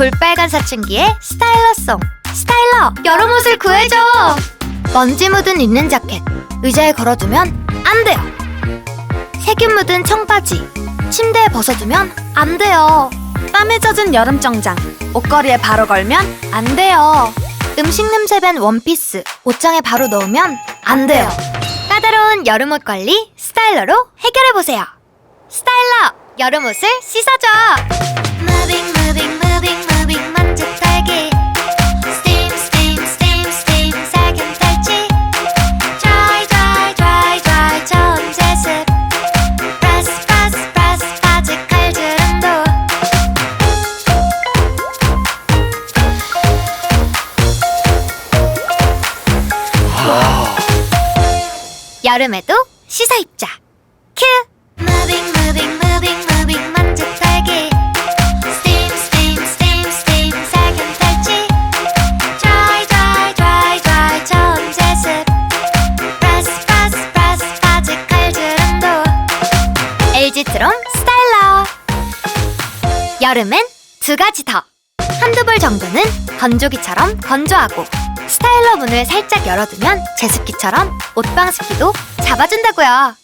볼빨간 사춘기의 스타일러송. 스타일러 여름 옷을 구해줘! 먼지 묻은 린넨 자켓 의자에 걸어두면 안 돼요. 세균 묻은 청바지 침대에 벗어두면 안 돼요. 땀에 젖은 여름 정장 옷걸이에 바로 걸면 안 돼요. 음식 냄새 밴 원피스 옷장에 바로 넣으면 안 돼요. 까다로운 여름 옷 관리 스타일러로 해결해 보세요. 스타일러 여름 옷을 씻어줘! Moving moving moving 여름에도 씻어 입자. 큐. Moving, moving, moving, moving 먼지 털기. Steam, steam, steam, steam 살균 탈취. Dry, dry, dry, dry 저온 제습. Press, press, press 바지 칼 주름도. LG 트롬 스타일러. 여름엔 두 가지 더. 한두 벌 정도는 건조기처럼 건조하고 스타일러 문을 살짝 열어두면 제습기처럼 옷방 습기도 잡아준다고요.